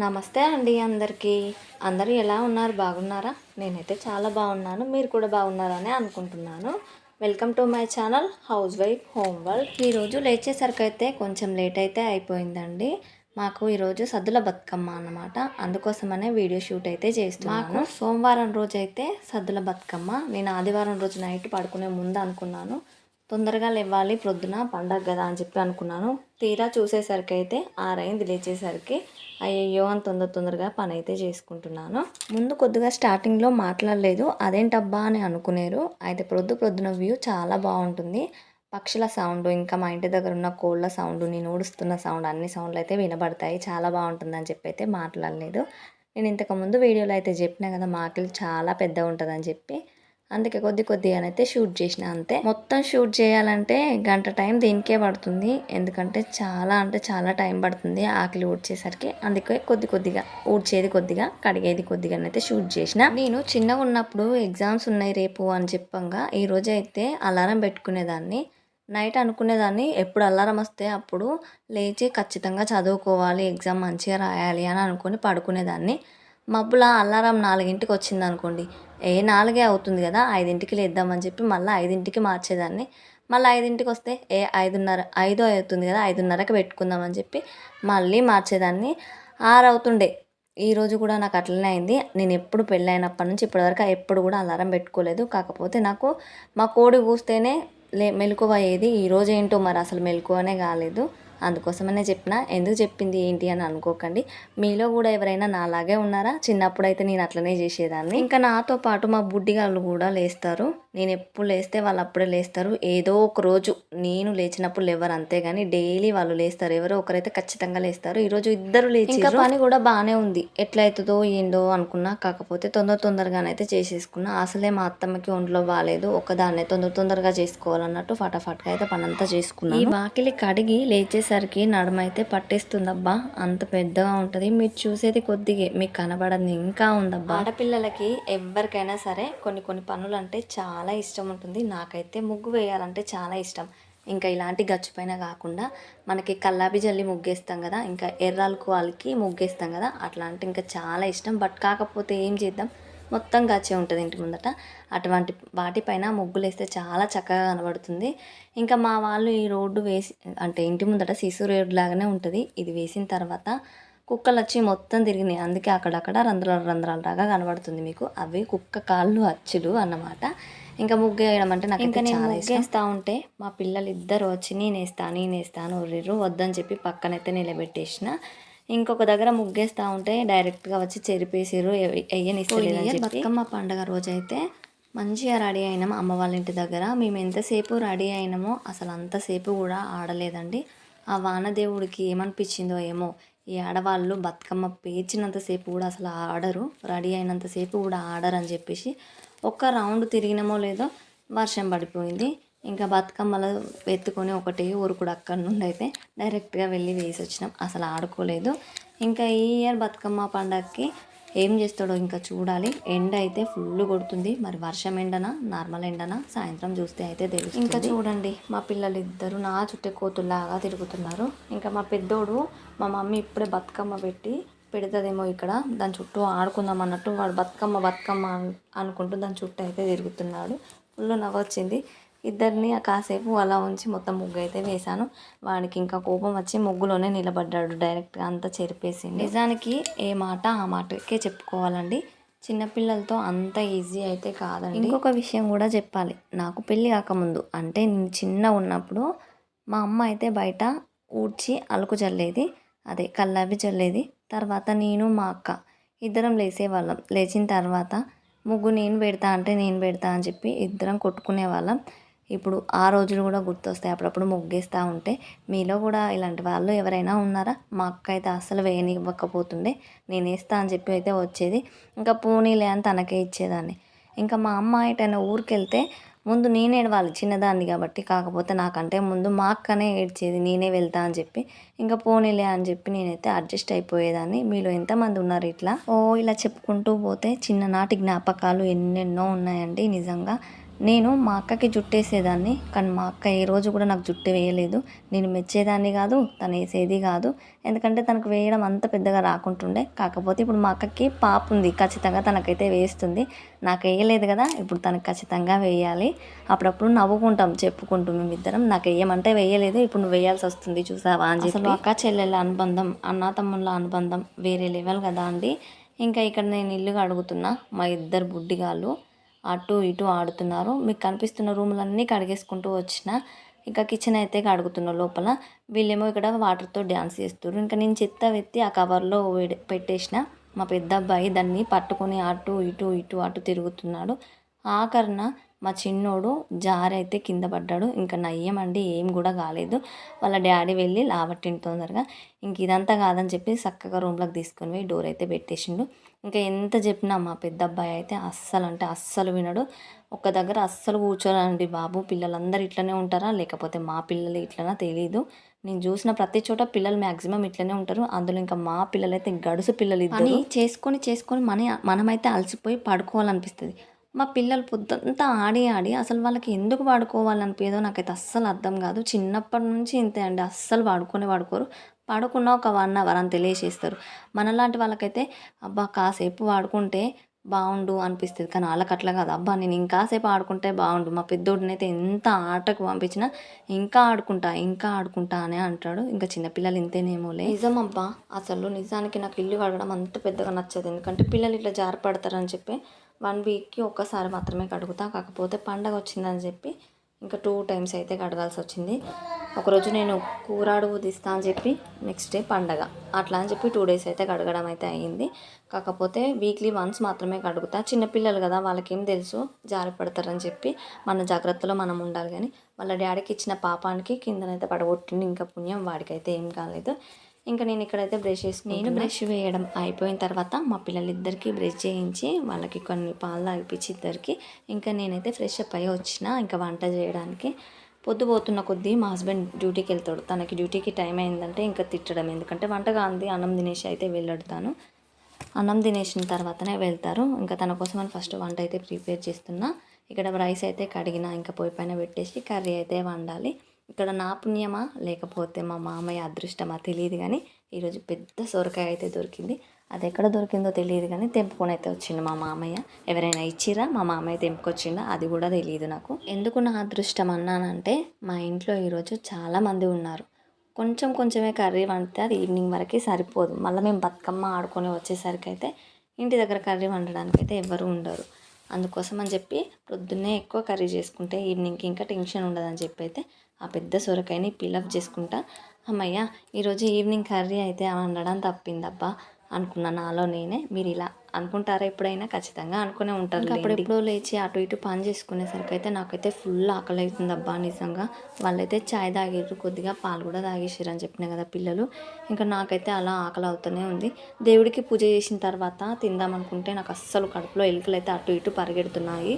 నమస్తే అండి అందరికీ. అందరూ ఎలా ఉన్నారు? బాగున్నారా? నేనైతే చాలా బాగున్నాను. మీరు కూడా బాగున్నారని అనుకుంటున్నాను. Welcome to my channel housewife home world. ఈరోజు లేచేసరికి అయితే కొంచెం లేట్ అయితే అయిపోయిందండి. మాకు ఈరోజు సద్దుల బతుకమ్మ అన్నమాట. అందుకోసమనే వీడియో షూట్ అయితే చేస్తున్నాను. సోమవారం రోజు అయితే సద్దుల బతుకమ్మ. నేను ఆదివారం రోజు నైట్ పడుకునే ముందు అనుకున్నాను. తొందరగా లేవాలి ప్రొద్దున పండగ కదా అని చెప్పి అనుకున్నాను. తీరా చూసేసరికి అయితే ఆరైంది లేచేసరికి అయ్యయ్యో అని తొందర తొందరగా పని అయితే చేసుకుంటున్నాను. ముందు కొద్దిగా స్టార్టింగ్లో మాట్లాడలేదు అదేంటబ్బా అని అనుకునేరు. అయితే ప్రొద్దు ప్రొద్దున వ్యూ చాలా బాగుంటుంది. పక్షుల సౌండ్ ఇంకా మా ఇంటి దగ్గర ఉన్న కోళ్ళ సౌండ్ నేను ఊడుస్తున్న సౌండ్ అన్ని సౌండ్లు అయితే వినబడతాయి. చాలా బాగుంటుంది అని చెప్పి అయితే మాట్లాడలేదు. నేను ఇంతకుముందు వీడియోలో అయితే చెప్పినా కదా మాకిల్ చాలా పెద్దగా ఉంటుందని చెప్పి అందుకే కొద్ది కొద్దిగానైతే షూట్ చేసిన అంతే. మొత్తం షూట్ చేయాలంటే గంట టైం దీనికే పడుతుంది. ఎందుకంటే చాలా అంటే చాలా టైం పడుతుంది ఆకలి ఊడ్చేసరికి. అందుకే కొద్ది కొద్దిగా ఊడ్చేది కొద్దిగా కడిగేది కొద్దిగానైతే షూట్ చేసిన. నేను చిన్నగా ఉన్నప్పుడు ఎగ్జామ్స్ ఉన్నాయి రేపు అని చెప్పంగా ఈ రోజు అయితే అలారం పెట్టుకునేదాన్ని. నైట్ అనుకునేదాన్ని ఎప్పుడు అల్లారం వస్తే అప్పుడు లేచి ఖచ్చితంగా చదువుకోవాలి ఎగ్జామ్ మంచిగా రాయాలి అని అనుకొని పడుకునేదాన్ని. మబ్బుల అల్లారం నాలుగింటికి వచ్చింది అనుకోండి ఏ నాలుగే అవుతుంది కదా ఐదింటికి లేద్దామని చెప్పి మళ్ళీ ఐదింటికి మార్చేదాన్ని. మళ్ళీ ఐదింటికి వస్తే ఏ ఐదున్నర ఐదో అవుతుంది కదా ఐదున్నరకి పెట్టుకుందామని చెప్పి మళ్ళీ మార్చేదాన్ని. ఆరు అవుతుండే. ఈరోజు కూడా నాకు అట్లనే అయింది. నేను ఎప్పుడు పెళ్ళైనప్పటి నుంచి ఇప్పటివరకు ఎప్పుడు కూడా అలారం పెట్టుకోలేదు. కాకపోతే నాకు మా కోడి కూస్తేనే లే మెలకువ అయ్యేది. ఈరోజు ఏంటో మరి అసలు మెలకువనే కాలేదు. అందుకోసమనే చెప్పిన. ఎందుకు చెప్పింది ఏంటి అని అనుకోకండి. మీలో కూడా ఎవరైనా నాలాగే ఉన్నారా? చిన్నప్పుడు అయితే నేను అట్లనే చేసేదాన్ని. ఇంకా నాతో పాటు మా బుడ్డిగాళ్ళు కూడా లేస్తారు. నేను ఎప్పుడు లేస్తే వాళ్ళు అప్పుడే లేస్తారు. ఏదో ఒక రోజు నేను లేచినప్పుడు లేవరు అంతేగాని డైలీ వాళ్ళు లేస్తారు. ఎవరో ఒకరైతే ఖచ్చితంగా లేస్తారు. ఈరోజు ఇద్దరు లేచి ఇంకా పని కూడా బాగానే ఉంది. ఎట్లయితుందో ఏందో అనుకున్నా కాకపోతే తొందర తొందరగానైతే చేసేసుకున్నా. అసలే మా అత్తమ్మకి ఒంట్లో బాగాలేదు ఒకదాన్నే తొందర తొందరగా చేసుకోవాలన్నట్టు ఫటాఫట్గా అయితే పని అంతా చేసుకున్నాను. ఈ వాకిలి కడిగి లేచేసరికి నడుమైతే పట్టేస్తుందబ్బా. అంత పెద్దగా ఉంటుంది. మీరు చూసేది కొద్దిగా మీకు కనబడదు ఇంకా ఉందబ్బా. ఆడపిల్లలకి ఎవరికైనా సరే కొన్ని కొన్ని పనులు అంటే చాలా ఇష్టం ఉంటుంది. నాకైతే ముగ్గు వేయాలంటే చాలా ఇష్టం. ఇంకా ఇలాంటి గచ్చుపైన కాకుండా మనకి కల్లాబి జల్లి ముగ్గేస్తాం కదా. ఇంకా ఎర్రాలకు వాళ్ళకి ముగ్గేస్తాం కదా. అట్లాంటి ఇంకా చాలా ఇష్టం. బట్ కాకపోతే ఏం చేద్దాం? మొత్తం గచ్చే ఉంటుంది ఇంటి ముందట. అటువంటి వాటిపైన ముగ్గులు వేస్తే చాలా చక్కగా కనబడుతుంది. ఇంకా మా వాళ్ళు ఈ రోడ్డు వేసి అంటే ఇంటి ముందట శిశు రోడ్డు లాగానే ఉంటుంది. ఇది వేసిన తర్వాత కుక్కలు వచ్చి మొత్తం తిరిగినాయి. అందుకే అక్కడక్కడ రంధ్రాలు రంధ్రాలు లాగా కనబడుతుంది మీకు. అవి కుక్క కాళ్ళు అచ్చులు అన్నమాట. ఇంకా ముగ్గు వేయడం అంటే నాకు ఇంకా నేను ముగ్గేస్తూ ఉంటే మా పిల్లలు ఇద్దరు వచ్చి నేనేస్తా నేనేస్తా అని ఉర్రిర్రు వద్దని చెప్పి పక్కనైతే నిలబెట్టేసిన. ఇంకొక దగ్గర ముగ్గేస్తూ ఉంటే డైరెక్ట్గా వచ్చి చెరిపేసిర్రు వెయ్యనిస్తలేదని చెప్పి. బతుకమ్మ పండగ రోజైతే మంచిగా రెడీ అయినాం అమ్మ వాళ్ళ ఇంటి దగ్గర. మేము ఎంతసేపు రెడీ అయినామో అసలు అంతసేపు కూడా ఆడలేదండి. ఆ వానదేవుడికి ఏమనిపించిందో ఏమో ఈ ఆడవాళ్ళు బతుకమ్మ పేర్చినంతసేపు కూడా అసలు ఆడరు రెడీ అయినంతసేపు కూడా ఆడరు అని చెప్పేసి ఒక్క రౌండ్ తిరిగినామో లేదో వర్షం పడిపోయింది. ఇంకా బతుకమ్మలు ఎత్తుకొని ఒకటి ఊరుకుడు అక్కడి నుండి అయితే డైరెక్ట్గా వెళ్ళి వేసి వచ్చినాం. అసలు ఆడుకోలేదు. ఇంకా ఈ ఇయర్ బతుకమ్మ పండగకి ఏం చేస్తాడో ఇంకా చూడాలి. ఎండ అయితే ఫుల్ కొడుతుంది. మరి వర్షం ఎండనా? నార్మల్ ఎండనా? సాయంత్రం చూస్తే అయితే తెలుసు ఇంకా చూడండి మా పిల్లలు ఇద్దరు నా చుట్టే కోతుల్లాగా తిరుగుతున్నారు. ఇంకా మా పెద్దోడు మా మమ్మీ ఇప్పుడే బతుకమ్మ పెట్టి పెడతదేమో ఇక్కడ. దాని చుట్టూ ఆడుకుందాం అన్నట్టు వాడు బతుకమ్మ బతుకమ్మ అనుకుంటూ దాని చుట్టూ అయితే తిరుగుతున్నాడు. ఫుల్ నవ్వొచ్చింది. ఇద్దరిని కాసేపు అలా ఉంచి మొత్తం ముగ్గు అయితే వేశాను. వాడికి ఇంకా కోపం వచ్చి ముగ్గులోనే నిలబడ్డాడు. డైరెక్ట్గా అంతా చెరిపేసింది నిజానికి ఏ మాట ఆ మాటకే చెప్పుకోవాలండి. చిన్నపిల్లలతో అంత ఈజీ అయితే కాదండి. ఇంకొక విషయం కూడా చెప్పాలి. నాకు పెళ్ళి కాకముందు అంటే నేను చిన్న ఉన్నప్పుడు మా అమ్మ అయితే బయట ఊడ్చి అలుకు చల్లేది. అదే కల్లాపి చల్లేది. తర్వాత నేను మా అక్క ఇద్దరం లేసేవాళ్ళం. లేచిన తర్వాత ముగ్గు నేను పెడతా అంటే నేను పెడతా అని చెప్పి ఇద్దరం కొట్టుకునే వాళ్ళం ఇప్పుడు ఆ రోజులు కూడా గుర్తొస్తాయి. అప్పుడప్పుడు ముగ్గేస్తూ ఉంటే మీలో కూడా ఇలాంటి వాళ్ళు ఎవరైనా ఉన్నారా? మా అక్క అయితే అస్సలు వేయనివ్వకపోతుండే. నేను వేస్తా అని చెప్పి అయితే వచ్చేది. ఇంకా పోనీలే అని తనకే ఇచ్చేదాన్ని. ఇంకా మా అమ్మ ఎటైనా ఊరికి వెళ్తే ముందు నేనే ఏడవాలి చిన్నదాన్ని కాబట్టి. కాకపోతే నాకంటే ముందు మా అక్కనే ఏడ్చేది నేనే వెళ్తా అని చెప్పి. ఇంకా పోనీలే అని చెప్పి నేనైతే అడ్జస్ట్ అయిపోయేదాన్ని. మీలో ఎంతమంది ఉన్నారు ఇట్లా? ఓ ఇలా చెప్పుకుంటూ పోతే చిన్ననాటి జ్ఞాపకాలు ఎన్నెన్నో ఉన్నాయండి నిజంగా. నేను మా అక్కకి జుట్టేసేదాన్ని కానీ మా అక్క ఏ రోజు కూడా నాకు జుట్టు వేయలేదు. నేను మెచ్చేదాన్ని కాదు తను వేసేది కాదు. ఎందుకంటే తనకు వేయడం అంత పెద్దగా రాకుంటుండే. కాకపోతే ఇప్పుడు మా అక్కకి పాప ఉంది ఖచ్చితంగా తనకైతే వేస్తుంది. నాకు వేయలేదు కదా ఇప్పుడు తనకు ఖచ్చితంగా వేయాలి. అప్పుడప్పుడు నవ్వుకుంటాం చెప్పుకుంటూ మేమిద్దరం. నాకు వేయమంటే వేయలేదు ఇప్పుడు నువ్వు వేయాల్సి వస్తుంది చూసావా అని చెప్పి. అసలు అక్క చెల్లెల అనుబంధం అన్నా తమ్ముళ్ళ అనుబంధం వేరే లెవెల్ కదా అండి. ఇంకా ఇక్కడ నేను ఇల్లు అడుగుతున్నా మా ఇద్దరు బుడ్డిగాళ్ళు. అటు ఇటు ఆడుతున్నారు. మీకు కనిపిస్తున్న రూములన్నీ కడిగేసుకుంటూ వచ్చిన ఇంకా కిచెన్ అయితే కడుగుతున్న లోపల వీళ్ళేమో ఇక్కడ వాటర్తో డ్యాన్స్ చేస్తారు ఇంకా నేను చెత్త వెత్తి ఆ కవర్లో పెట్టేసిన. మా పెద్ద అబ్బాయి దాన్ని పట్టుకొని అటు ఇటు ఇటు అటు తిరుగుతున్నాడు. ఆఖరణ మా చిన్నోడు జారి అయితే కింద పడ్డాడు. ఇంకా నయ్యమండి ఏం కూడా కాలేదు. వాళ్ళ డాడీ వెళ్ళి లావట్టిండి తొందరగా. ఇంక ఇదంతా కాదని చెప్పి చక్కగా రూమ్లోకి తీసుకొని పోయి డోర్ అయితే పెట్టేసిండు. ఇంకా ఎంత చెప్పినా మా పెద్ద అబ్బాయి అయితే అస్సలు అంటే అస్సలు వినడు. ఒక్క దగ్గర అస్సలు కూర్చోరండి బాబు. పిల్లలందరూ ఇట్లనే ఉంటారా? లేకపోతే మా పిల్లలు ఇట్లనా తెలియదు నేను చూసిన ప్రతి చోట పిల్లలు మ్యాక్సిమం ఇట్లనే ఉంటారు. అందులో ఇంకా మా పిల్లలు అయితే గడుసు పిల్లలు అని చేసుకొని చేసుకొని మన మనమైతే అలసిపోయి పడుకోవాలనిపిస్తుంది. మా పిల్లలు పొద్దంతా ఆడి ఆడి అసలు వాళ్ళకి ఎందుకు వాడుకోవాలనిపించదో నాకైతే అస్సలు అర్థం కాదు. చిన్నప్పటి నుంచి ఇంతే అండి. అస్సలు వాడుకొని వాడుకోరు. పడుకున్న ఒక వన్ అవర్ అని తెలియచేస్తారు మనలాంటి వాళ్ళకైతే అబ్బా కాసేపు వాడుకుంటే బాగుండు అనిపిస్తుంది. కానీ వాళ్ళకి అట్లా కాదు. అబ్బా నేను ఇంకాసేపు ఆడుకుంటే బాగుండు మా పెద్దోడినైతే ఎంత ఆటకు పంపించినా ఇంకా ఆడుకుంటా ఇంకా ఆడుకుంటా అనే అంటాడు. ఇంకా చిన్నపిల్లలు ఇంతేనేమోలే. నిజం అబ్బా అసలు నిజానికి నాకు ఇల్లు కడగడం అంత పెద్దగా నచ్చదు. ఎందుకంటే పిల్లలు ఇట్లా జారిపడతారని చెప్పి వన్ వీక్కి ఒక్కసారి మాత్రమే కడుగుతా. కాకపోతే పండగ వచ్చిందని చెప్పి ఇంకా టూ టైమ్స్ అయితే కడగాల్సి వచ్చింది. ఒకరోజు నేను కూర అడుగు తీస్తా అని చెప్పి నెక్స్ట్ డే పండగ. అట్లా అని చెప్పి టూ డేస్ అయితే కడగడం అయితే అయ్యింది కాకపోతే వీక్లీ వన్స్ మాత్రమే కడుగుతా. చిన్నపిల్లలు కదా వాళ్ళకేం తెలుసు జారి పడతారని చెప్పి మన జాగ్రత్తలో మనం ఉండాలి కానీ వాళ్ళ డాడీకి ఇచ్చిన పాపానికి కిందనైతే పడగొట్టింది ఇంకా పుణ్యం వాడికైతే ఏం కాలేదు. ఇంకా నేను ఇక్కడైతే బ్రష్ వేసి నేను బ్రష్ వేయడం అయిపోయిన తర్వాత మా పిల్లలిద్దరికి బ్రష్ చేయించి వాళ్ళకి కొన్ని పాలు తాగిపించి ఇద్దరికి. ఇంకా నేనైతే ఫ్రెష్ అప్ అయ్యి వచ్చిన ఇంకా వంట చేయడానికి. పొద్దు పోతున్న కొద్దీ మా హస్బెండ్ డ్యూటీకి వెళ్తాడు. తనకి డ్యూటీకి టైం అయిందంటే ఇంకా తిట్టడం. ఎందుకంటే వంట కాంది అన్నం తినేసి అయితే వెళ్ళడుతాను. అన్నం తినేసిన తర్వాతనే వెళ్తారు. ఇంకా తన కోసం అని ఫస్ట్ వంట అయితే ప్రిపేర్ చేస్తున్నా. ఇక్కడ రైస్ అయితే కడిగిన ఇంకా పొయ్యి పైన పెట్టేసి కర్రీ అయితే వండాలి. ఇక్కడ నా పుణ్యమా? లేకపోతే మా మామయ్య అదృష్టమా? తెలియదు కానీ ఈరోజు పెద్ద సొరకాయ అయితే దొరికింది. అది ఎక్కడ దొరికిందో తెలియదు కానీ తెంపుకొని అయితే వచ్చిండు మా మామయ్య. ఎవరైనా ఇచ్చిరా మా మామయ్య తెంపుకొచ్చిందా అది కూడా తెలియదు నాకు. ఎందుకు నా అదృష్టం అన్నానంటే మా ఇంట్లో ఈరోజు చాలామంది ఉన్నారు. కొంచెం కొంచెమే కర్రీ వండితే అది ఈవినింగ్ వరకు సరిపోదు. మళ్ళీ మేము బతుకమ్మ ఆడుకొని వచ్చేసరికి అయితే ఇంటి దగ్గర కర్రీ వండడానికి అయితే ఎవరు ఉండరు. అందుకోసం అని చెప్పి పొద్దున్నే ఎక్కువ కర్రీ చేసుకుంటే ఈవినింగ్కి ఇంకా టెన్షన్ ఉండదని చెప్పి అయితే ఆ పెద్ద సొరకాయని పిలప్ చేసుకుంటా. అమ్మయ్య ఈరోజు ఈవినింగ్ కర్రీ అయితే వండడం తప్పిందబ్బా అనుకున్నా నాలో నేనే. మీరు ఇలా అనుకుంటారా ఎప్పుడైనా? ఖచ్చితంగా అనుకునే ఉంటారు అప్పుడెప్పుడో లేచి అటు ఇటు పని చేసుకునేసరికి అయితే నాకైతే ఫుల్ ఆకలి అవుతుంది అబ్బా నిజంగా. వాళ్ళైతే చాయ్ తాగిర్రు కొద్దిగా పాలు కూడా తాగేసారు అని చెప్పిన కదా పిల్లలు. ఇంకా నాకైతే అలా ఆకలి అవుతూనే ఉంది. దేవుడికి పూజ చేసిన తర్వాత తిందాం అనుకుంటే నాకు అస్సలు కడుపులో ఎలుకలు అయితే అటు ఇటు పరిగెడుతున్నాయి.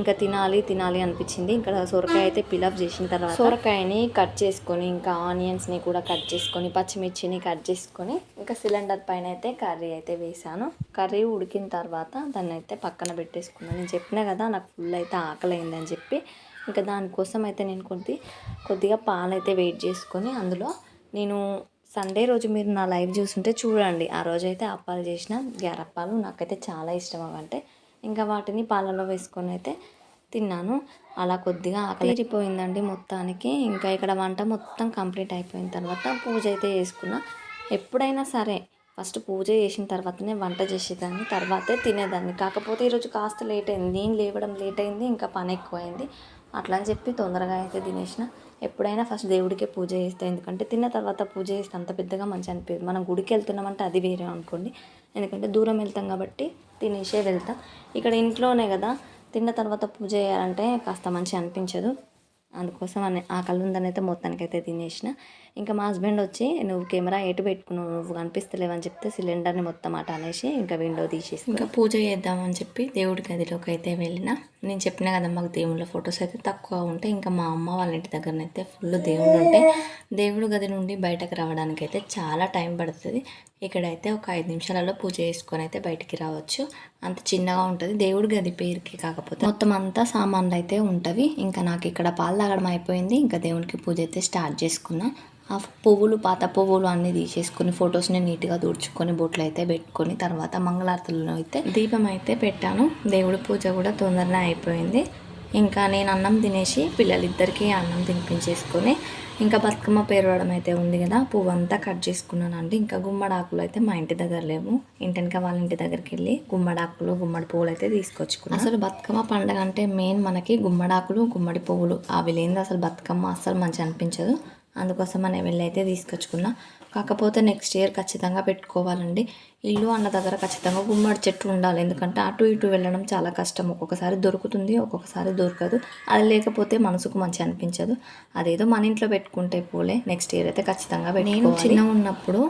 ఇంకా తినాలి తినాలి అనిపించింది. ఇంకా సొరకాయ అయితే పిలప్ చేసిన తర్వాత సొరకాయని కట్ చేసుకొని ఇంకా ఆనియన్స్ని కూడా కట్ చేసుకొని పచ్చిమిర్చిని కట్ చేసుకొని ఇంకా సిలిండర్ పైన అయితే కర్రీ అయితే వేసాను కర్రీ ఉడికిన తర్వాత దాన్ని అయితే పక్కన పెట్టేసుకున్నాను నేను చెప్పినా కదా నాకు ఫుల్ అయితే ఆకలి అయిందని చెప్పి. ఇంకా దానికోసం అయితే నేను కొద్ది కొద్దిగా పాలు అయితే వెయిట్ చేసుకొని అందులో నేను సండే రోజు మీరు నా లైవ్ చూస్తుంటే చూడండి. ఆ రోజు అయితే అప్పాలు చేసిన గ్యారప్పాలు నాకైతే చాలా ఇష్టం అవంటే ఇంకా వాటిని పాలలో వేసుకొని అయితే తిన్నాను. అలా కొద్దిగా ఆకలి మొత్తానికి. ఇంకా ఇక్కడ వంట మొత్తం కంప్లీట్ అయిపోయిన తర్వాత పూజ అయితే చేసుకున్నా. ఎప్పుడైనా సరే ఫస్ట్ పూజ చేసిన తర్వాతనే వంట చేసేదాన్ని తర్వాతే తినేదాన్ని. కాకపోతే ఈరోజు కాస్త లేట్ అయింది. నేను లేవడం లేట్ అయింది ఇంకా పని ఎక్కువైంది. అట్లా అని చెప్పి తొందరగా అయితే తినేసిన. ఎప్పుడైనా ఫస్ట్ దేవుడికే పూజ చేస్తే ఎందుకంటే తిన్న తర్వాత పూజ చేస్తే అంత పెద్దగా మంచి అనిపించదు మనం గుడికి వెళ్తున్నామంటే అది వేరే అనుకోండి. ఎందుకంటే దూరం వెళ్తాం కాబట్టి తినేసే వెళ్తాం. ఇక్కడ ఇంట్లోనే కదా తిన్న తర్వాత పూజ చేయాలంటే కాస్త మంచి అనిపించదు. అందుకోసం అని ఆ కలుందని అయితే మొత్తానికి అయితే తినేసిన. ఇంకా మా హస్బెండ్ వచ్చి నువ్వు కెమెరా ఎటు పెట్టుకున్నావు? నువ్వు కనిపిస్తలేవని చెప్తే సిలిండర్ని మొత్తం అట అనేసి ఇంకా విండో తీసేసి ఇంకా పూజ చేద్దామని చెప్పి దేవుడి గదిలోకి అయితే వెళ్ళిన. నేను చెప్పిన కదా మాకు దేవుళ్ళ ఫొటోస్ అయితే తక్కువ ఉంటాయి. ఇంకా మా అమ్మ వాళ్ళ ఇంటి దగ్గరనైతే ఫుల్ దేవుడు ఉంటాయి. దేవుడు గది నుండి బయటకు రావడానికి అయితే చాలా టైం పడుతుంది. ఇక్కడైతే ఒక ఐదు నిమిషాలలో పూజ చేసుకొని అయితే బయటికి రావచ్చు. అంత చిన్నగా ఉంటుంది. దేవుడి గది పేరుకి కాకపోతే మొత్తం అంతా సామాన్లు అయితే ఉంటవి. ఇంకా నాకు ఇక్కడ పాలు తాగడం అయిపోయింది. ఇంకా దేవునికి పూజ అయితే స్టార్ట్ చేసుకున్నా. ఆ పువ్వులు పాత పువ్వులు అన్నీ తీసేసుకొని ఫొటోస్ని నీట్గా తుడుచుకొని బొట్లు అయితే పెట్టుకొని తర్వాత మంగళారతులను అయితే దీపం అయితే పెట్టాను. దేవుడి పూజ కూడా తొందరనే అయిపోయింది. ఇంకా నేను అన్నం తినేసి పిల్లలిద్దరికీ అన్నం తినిపించేసుకొని ఇంకా బతుకమ్మ పేరవడం అయితే ఉంది కదా పువ్వు అంతా కట్ చేసుకున్నానండి. ఇంకా గుమ్మడాకులు అయితే మా ఇంటి దగ్గర లేవు. ఇంటెనక వాళ్ళ ఇంటి దగ్గరికి వెళ్ళి గుమ్మడాకులు గుమ్మడి పువ్వులు అయితే తీసుకొచ్చుకున్నాను అసలు బతుకమ్మ పండగ అంటే మెయిన్ మనకి గుమ్మడాకులు గుమ్మడి పువ్వులు. అవి లేనిది అసలు బతుకమ్మ అస్సలు మంచి అనిపించదు. అందుకోసం మనం వెళ్ళి అయితే తీసుకొచ్చుకున్నా. కాకపోతే నెక్స్ట్ ఇయర్ ఖచ్చితంగా పెట్టుకోవాలండి. ఇల్లు అన్న దగ్గర ఖచ్చితంగా గుమ్మడి చెట్టు ఉండాలి. ఎందుకంటే అటు ఇటు వెళ్ళడం చాలా కష్టం. ఒక్కొక్కసారి దొరుకుతుంది ఒక్కొక్కసారి దొరకదు. అది లేకపోతే మనసుకు మంచి అనిపించదు. అదేదో మన ఇంట్లో పెట్టుకుంటే పోలే నెక్స్ట్ ఇయర్ అయితే ఖచ్చితంగా నేను చిన్న ఉన్నప్పుడు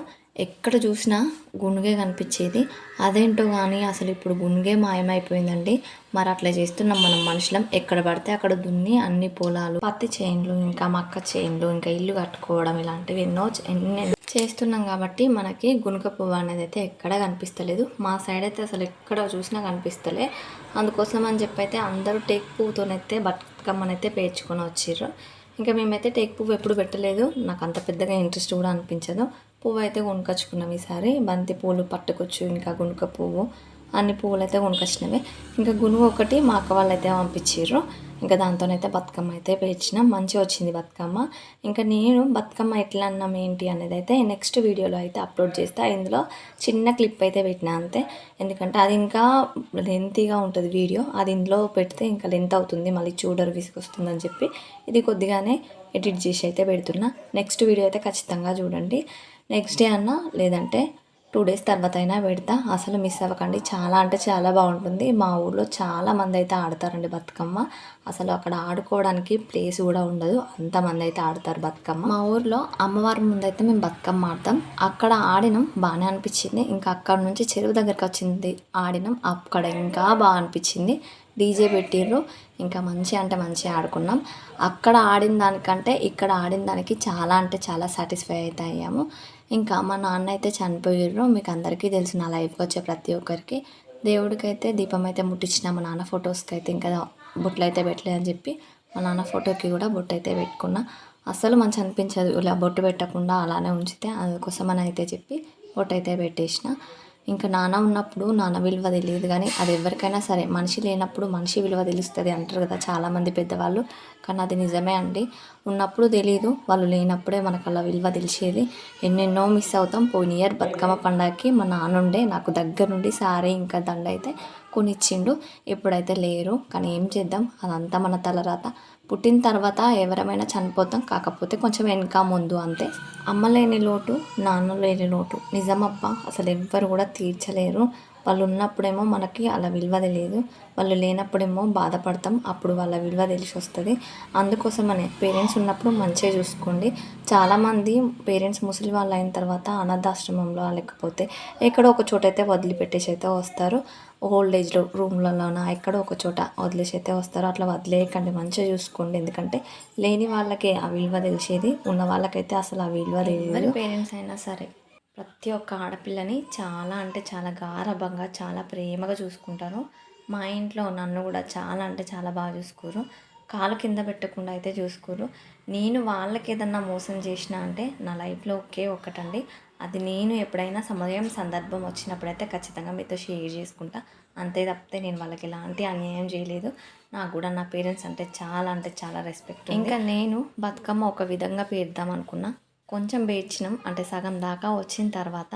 ఎక్కడ చూసినా గునుగే కనిపించేది. అదేంటో కానీ అసలు ఇప్పుడు గునుగే మాయమైపోయిందండి. మరి అట్లా చేస్తున్నాం మనం మనుషులం ఎక్కడ పడితే అక్కడ దున్ని అన్ని పొలాలు పత్తి చేన్లు ఇంకా మక్క చేన్లు ఇంకా ఇల్లు కట్టుకోవడం ఇలాంటివి ఎన్నో ఎన్ని చేస్తున్నాం కాబట్టి మనకి గునుక పువ్వు అనేది అయితే ఎక్కడ కనిపిస్తలేదు. మా సైడ్ అయితే అసలు ఎక్కడ చూసినా కనిపిస్తలే. అందుకోసం అని చెప్పి అయితే అందరూ టేక్ పువ్వుతోనైతే బతుకమ్మనైతే పేర్చుకొని వచ్చిర్రు. ఇంకా మేమైతే టేక్ పువ్వు ఎప్పుడు పెట్టలేదు. నాకు అంత పెద్దగా ఇంట్రెస్ట్ కూడా అనిపించదు. పువ్వు అయితే కొనుకొచ్చుకున్నాం ఈసారి. బంతి పూలు పట్టుకొచ్చు ఇంకా గునుక పువ్వు అన్ని పువ్వులు అయితే కొనుకొచ్చినవి ఇంకా గునుగు ఒకటి మా అక్క వాళ్ళు అయితే పంపించారు ఇంకా దాంతోనైతే బతుకమ్మ అయితే పేర్చిన. మంచిగా వచ్చింది బతుకమ్మ. ఇంకా నేను బతుకమ్మ ఎట్లా అన్నాం ఏంటి అనేది అయితే నెక్స్ట్ వీడియోలో అయితే అప్లోడ్ చేస్తా. ఇందులో చిన్న క్లిప్ అయితే పెట్టిన అంతే. ఎందుకంటే అది ఇంకా లెంతీగా ఉంటుంది వీడియో. అది ఇందులో పెడితే ఇంకా లెంత్ అవుతుంది. మళ్ళీ చూడరు విసుకొస్తుందని చెప్పి ఇది కొద్దిగానే ఎడిట్ చేసి అయితే పెడుతున్నా. నెక్స్ట్ వీడియో అయితే ఖచ్చితంగా చూడండి. నెక్స్ట్ డే అన్నా లేదంటే టూ డేస్ తర్వాత అయినా పెడతా. అసలు మిస్ అవ్వకండి. చాలా అంటే చాలా బాగుంటుంది. మా ఊళ్ళో చాలా మంది అయితే ఆడతారండి బతుకమ్మ. అసలు అక్కడ ఆడుకోవడానికి ప్లేస్ కూడా ఉండదు. అంతమంది అయితే ఆడతారు బతుకమ్మ. మా ఊర్లో అమ్మవారి ముందు అయితే మేము బతుకమ్మ ఆడతాం. అక్కడ ఆడినాం బాగానే అనిపించింది. ఇంకా అక్కడ నుంచి చెరువు దగ్గరికి వచ్చింది ఆడినాం. అక్కడ ఇంకా బాగా అనిపించింది. డీజే పెట్టిర్రు. ఇంకా మంచి అంటే మంచిగా ఆడుకున్నాం. అక్కడ ఆడిన దానికంటే ఇక్కడ ఆడిన దానికి చాలా అంటే చాలా సాటిస్ఫై అయితే అయ్యాము. ఇంకా మా నాన్న అయితే చనిపోయారు మీకు అందరికీ తెలుసు నా లైఫ్కి వచ్చే ప్రతి ఒక్కరికి దేవుడికైతే దీపం అయితే ముట్టించిన మా నాన్న ఫొటోస్కి అయితే ఇంకా బొట్లు అయితే పెట్టలేదని చెప్పి మా నాన్న ఫోటోకి కూడా బొట్టు అయితే పెట్టుకున్నా. అస్సలు మంచి అనిపించదు ఇలా బొట్టు పెట్టకుండా అలానే ఉంచితే అందుకోసం అని అయితే చెప్పి బొట్టు అయితే పెట్టేసిన. ఇంకా నాన్న ఉన్నప్పుడు నాన్న విలువ తెలియదు కానీ అది ఎవరికైనా సరే మనిషి లేనప్పుడు మనిషి విలువ తెలుస్తుంది అంటారు కదా చాలామంది పెద్దవాళ్ళు. కానీ అది నిజమే అండి. ఉన్నప్పుడు తెలియదు వాళ్ళు లేనప్పుడే మనకు అలా విలువ తెలిసేది. ఎన్నెన్నో మిస్ అవుతాం. పోయిన ఇయర్ బతుకమ్మ పండగకి మా నాన్నుండే నాకు దగ్గర నుండి సారీ ఇంకా దండ అయితే కొనిచ్చిండు. ఇప్పుడైతే లేరు కానీ ఏం చేద్దాం? అదంతా మన తలరాత. పుట్టిన తర్వాత ఎవరమైనా చనిపోతాం కాకపోతే కొంచెం వెనక ముందు అంతే. అమ్మ లేని లోటు నాన్న లేని లోటు. నిజమప్ప అసలు ఎవ్వరు కూడా తీర్చలేరు. వాళ్ళు ఉన్నప్పుడేమో మనకి అలా విలువ తెలియదు వాళ్ళు లేనప్పుడేమో బాధపడతాం. అప్పుడు వాళ్ళ విలువ తెలిసి వస్తుంది అందుకోసమనే పేరెంట్స్ ఉన్నప్పుడు మంచిగా చూసుకోండి. చాలామంది పేరెంట్స్ ముసలి వాళ్ళు అయిన తర్వాత అనాథాశ్రమంలో లేకపోతే ఎక్కడో ఒక చోట అయితే వదిలిపెట్టేసి అయితే వస్తారు. ఓల్డ్ ఏజ్లో రూమ్లలోన ఎక్కడో ఒక చోట వదిలేసి అయితే వస్తారు. అట్లా వదిలేయకండి. మంచిగా చూసుకోండి. ఎందుకంటే లేని వాళ్ళకే ఆ విలువ తెలిసేది. ఉన్న వాళ్ళకైతే అసలు ఆ విలువ తెలియదు. పేరెంట్స్ అయినా సరే. ప్రతి ఒక్క ఆడపిల్లని చాలా అంటే చాలా గారభంగా చాలా ప్రేమగా చూసుకుంటారు. మా ఇంట్లో నన్ను కూడా చాలా అంటే చాలా బాగా చూసుకోరు. కాలు కింద పెట్టకుండా అయితే చూసుకోరు. నేను వాళ్ళకి ఏదన్నా మోసం చేసినా అంటే నా లైఫ్లో ఒకే ఒక్కటండి. అది నేను ఎప్పుడైనా సమయం సందర్భం వచ్చినప్పుడైతే ఖచ్చితంగా మీతో షేర్ చేసుకుంటా. అంతే తప్పితే నేను వాళ్ళకి ఎలాంటి అన్యాయం చేయలేదు. నాకు కూడా నా పేరెంట్స్ అంటే చాలా అంటే చాలా రెస్పెక్ట్ ఇంకా నేను బతుకమ్మ ఒక విధంగా పేరుద్దాం అనుకున్నా. కొంచెం పేర్చినాం అంటే సగం దాకా వచ్చిన తర్వాత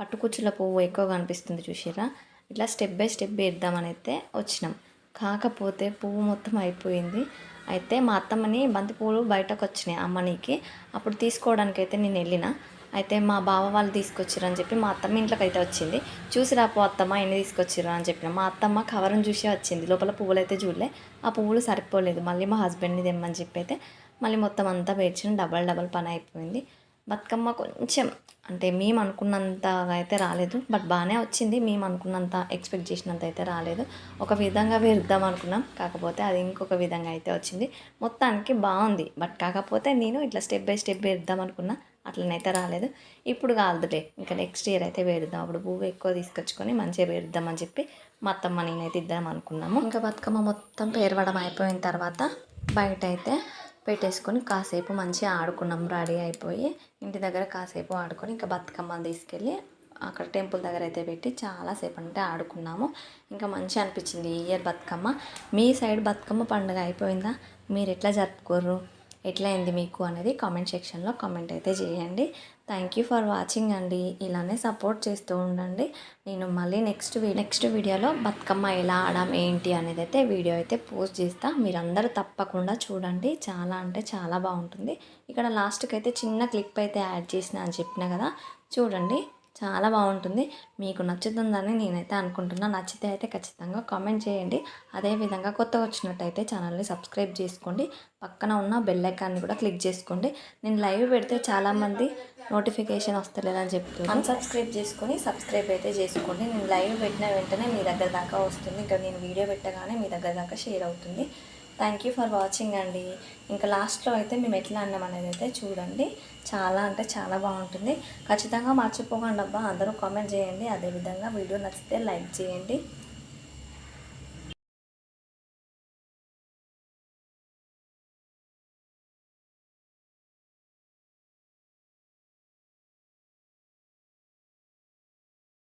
పట్టుకుచ్చుల పువ్వు ఎక్కువగా అనిపిస్తుంది చూసిరా ఇట్లా స్టెప్ బై స్టెప్ వేద్దామని అయితే వచ్చినాం. కాకపోతే పువ్వు మొత్తం అయిపోయింది. అయితే మా అత్తమ్మని బంతి పువ్వులు బయటకు వచ్చినాయి అమ్మనికి. అప్పుడు తీసుకోవడానికి అయితే నేను వెళ్ళిన. అయితే మా బావ వాళ్ళు తీసుకొచ్చిర్రు అని చెప్పి మా అత్తమ్మ ఇంట్లోకి అయితే వచ్చింది. చూసి రాపో అత్తమ్మ ఎన్ని తీసుకొచ్చిర్రు అని చెప్పిన. మా అత్తమ్మ కవర్ని చూసే వచ్చింది. లోపల పువ్వులు అయితే చూడలే. ఆ పువ్వులు సరిపోలేదు. మళ్ళీ మా హస్బెండ్ని తెమ్మని చెప్పి అయితే మళ్ళీ మొత్తం అంతా పేర్చిన డబల్ డబల్ పని అయిపోయింది. బతుకమ్మ కొంచెం అంటే మేము అనుకున్నంతగా అయితే రాలేదు. బట్ బాగానే వచ్చింది. మేము అనుకున్నంత ఎక్స్పెక్ట్ చేసినంత అయితే రాలేదు. ఒక విధంగా వేద్దాం అనుకున్నాం. కాకపోతే అది ఇంకొక విధంగా అయితే వచ్చింది. మొత్తానికి బాగుంది. బట్ కాకపోతే నేను ఇట్లా స్టెప్ బై స్టెప్ వేద్దాం అనుకున్నా. అట్లనైతే రాలేదు. ఇప్పుడు కాదులే ఇంకా నెక్స్ట్ ఇయర్ అయితే వేడుదాం అప్పుడు పువ్వు ఎక్కువ తీసుకొచ్చుకొని మంచిగా వేద్దామని చెప్పి మా అత్తమ్మ నేనైతే ఇద్దాం అనుకున్నాము. ఇంకా బతుకమ్మ మొత్తం పేరవడం అయిపోయిన తర్వాత బయట అయితే పెట్టేసుకొని కాసేపు మంచిగా ఆడుకున్నాం. రెడీ అయిపోయి ఇంటి దగ్గర కాసేపు ఆడుకొని ఇంకా బతుకమ్మని తీసుకెళ్ళి అక్కడ టెంపుల్ దగ్గర అయితే పెట్టి చాలాసేపు అంటే ఆడుకున్నాము. ఇంకా మంచిగా అనిపించింది ఈ ఇయర్ బతుకమ్మ. మీ సైడ్ బతుకమ్మ పండుగ అయిపోయిందా? మీరు ఎట్లా జరుపుకోరు ఎట్లా అయింది మీకు అనేది కామెంట్ సెక్షన్లో కామెంట్ అయితే చేయండి. థ్యాంక్ యూ ఫర్ వాచింగ్ అండి. ఇలానే సపోర్ట్ చేస్తూ ఉండండి. నేను మళ్ళీ నెక్స్ట్ నెక్స్ట్ వీడియోలో బతుకమ్మ ఎలా ఆడాం ఏంటి అనేది అయితే వీడియో అయితే పోస్ట్ చేస్తా. మీరందరూ తప్పకుండా చూడండి. చాలా అంటే చాలా బాగుంటుంది. ఇక్కడ లాస్ట్కి అయితే చిన్న క్లిప్ అయితే యాడ్ చేసిన అని చెప్పిన కదా. చూడండి. చాలా బాగుంటుంది. మీకు నచ్చుతుందని నేనైతే అనుకుంటున్నా. నచ్చితే అయితే ఖచ్చితంగా కామెంట్ చేయండి. అదేవిధంగా కొత్తగా వచ్చినట్టయితే ఛానల్ని సబ్స్క్రైబ్ చేసుకోండి. పక్కన ఉన్న బెల్ ఐకాన్ని కూడా క్లిక్ చేసుకోండి. నేను లైవ్ పెడితే చాలామంది నోటిఫికేషన్ వస్తలేదని చెప్తున్నాను అన్సబ్స్క్రైబ్ చేసుకొని సబ్స్క్రైబ్ అయితే చేసుకోండి. నేను లైవ్ పెట్టిన వెంటనే మీ దగ్గర దాకా వస్తుంది. ఇంకా నేను వీడియో పెట్టగానే మీ దగ్గర దాకా షేర్ అవుతుంది. థ్యాంక్ యూ ఫర్ వాచింగ్ అండి. ఇంకా లాస్ట్లో అయితే మేము ఎట్లా అన్నాం అనేది అయితే చూడండి. చాలా అంటే చాలా బాగుంటుంది. ఖచ్చితంగా మర్చిపోకండి అబ్బా. అందరూ కామెంట్ చేయండి. అదేవిధంగా వీడియో నచ్చితే లైక్ చేయండి.